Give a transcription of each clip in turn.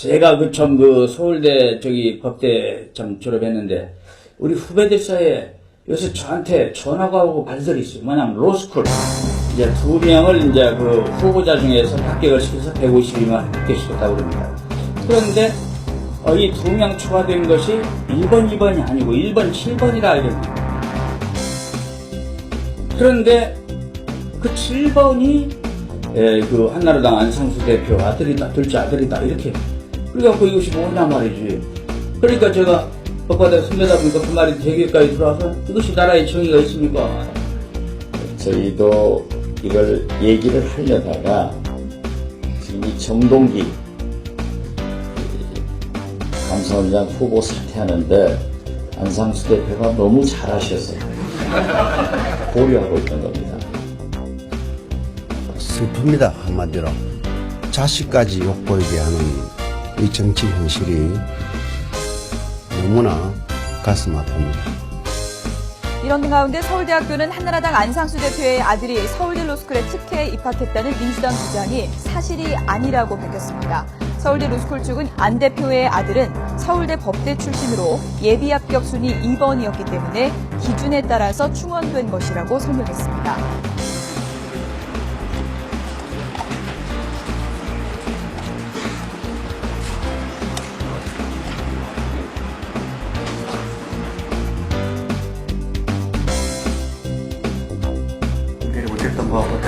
제가 그참 그 서울대 저기 법대 참 졸업했는데 우리 후배들 사이에 요새 저한테 전화가 오고 발설이 있어요. 뭐냐면 로스쿨 이제 두 명을 이제 그 후보자 중에서 합격을 시켜서 152만 합격시켰다고 그럽니다. 그런데 어, 이두명 초과된 것이 1번, 2번이 아니고 1번, 7번이라 알겠습니다. 그런데 그 7번이 예, 그 한나라당 안상수 대표 아들이다, 둘째 아들이다 이렇게 그래갖고 이것이 뭐냐 말이지. 그러니까 제가 법과대 선배다 보니까 그 말이 대기까지 들어와서 이것이 나라의 정의가 있습니까? 저희도 이걸 얘기를 하려다가 지금 이 정동기 감사원장 후보 사퇴하는데 안상수 대표가 너무 잘하셔서 고려하고 있던 겁니다. 슬픕니다 한마디로 자식까지 욕보이게 하는 이 정치 현실이 너무나 가슴 아픕니다. 이런 가운데 서울대학교는 한나라당 안상수 대표의 아들이 서울대 로스쿨에 특혜에 입학했다는 민주당 주장이 사실이 아니라고 밝혔습니다. 서울대 로스쿨 측은 안 대표의 아들은 서울대 법대 출신으로 예비 합격 순위 2번이었기 때문에 기준에 따라서 충원된 것이라고 설명했습니다.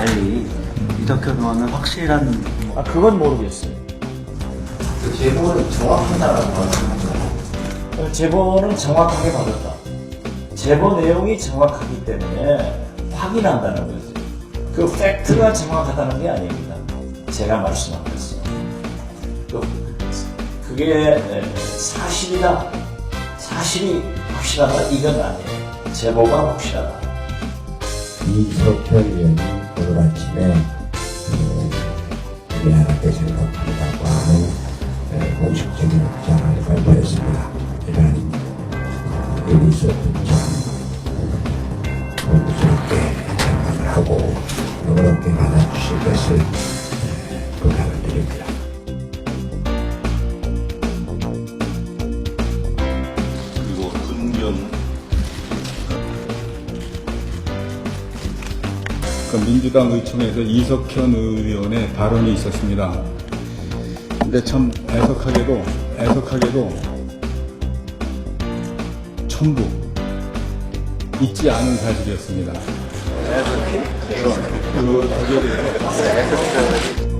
달리 이덕현 의원은 확실한 아 그건 모르겠어요. 제보는 정확하다라고 말씀합니다. 제보는 정확하게 받았다. 제보 내용이 정확하기 때문에 확인한다는 거죠. 그 팩트가 정확하다는 게 아닙니다. 제가 말씀한 것은. 그, 그게 에, 사실이다. 사실이 확실하다. 이건 아니에요. 제보가 확실하다. 이석현 의원이 어, 공식적인 입장을 발표했습니다. 어, 일이 있었던 점 공부스럽게 생각을 하고 너그럽게 받아주실 것을 어, 부탁을 드립니다. 그리고 훈련 그 민주당 의총에서 이석현 의원의 발언이 있었습니다. 근데 참 애석하게도 애석하게도 전부 있지 않은 사실이었습니다. 그 거기에 대해서